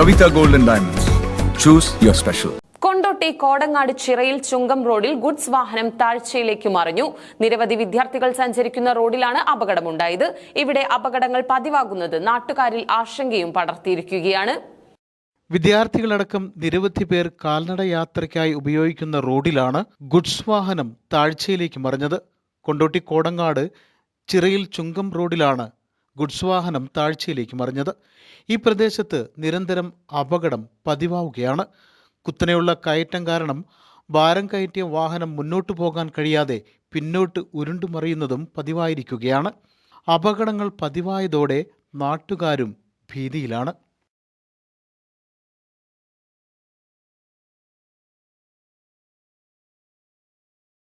Kavita golden diamonds Diamonds. Choose your special. Kondotty Kodangad ചിറയിൽ ചുങ്കം റോഡിൽ goods വാഹനം താഴ്ചയിലേക്ക് മറിഞ്ഞു നിരവധി വിദ്യാർത്ഥികൾ സഞ്ചരിക്കുന്ന റോഡിലാണ് അപകടമുണ്ടായത് ഇവിടെ അപകടങ്ങൾ പതിവാകുന്നത് നാട്ടുകാരിൽ ആശങ്കയും പടർത്തിയിരിക്കുകയാണ് വിദ്യാർത്ഥികളടക്കം നിരവധി പേർ കാൽനട യാത്രയ്ക്കായി ഉപയോഗിക്കുന്ന റോഡിലാണ് ഗുഡ്സ് വാഹനം താഴ്ചയിലേക്ക് മറിഞ്ഞത് കൊണ്ടോട്ടി കോടങ്ങാട് ചിറയിൽ ചുങ്കം റോഡിലാണ് ഗുഡ്സ് വാഹനം താഴ്ചയിലേക്ക് മറിഞ്ഞത്. ഈ പ്രദേശത്ത് നിരന്തരം അപകടം പതിവാവുകയാണ്. കുത്തനെയുള്ള കയറ്റം കാരണം ഭാരം കയറ്റിയ വാഹനം മുന്നോട്ടു പോകാൻ കഴിയാതെ പിന്നോട്ട് ഉരുണ്ടുമറിയുന്നതും പതിവായിരിക്കുകയാണ്. അപകടങ്ങൾ പതിവായതോടെ നാട്ടുകാരും ഭീതിയിലാണ്.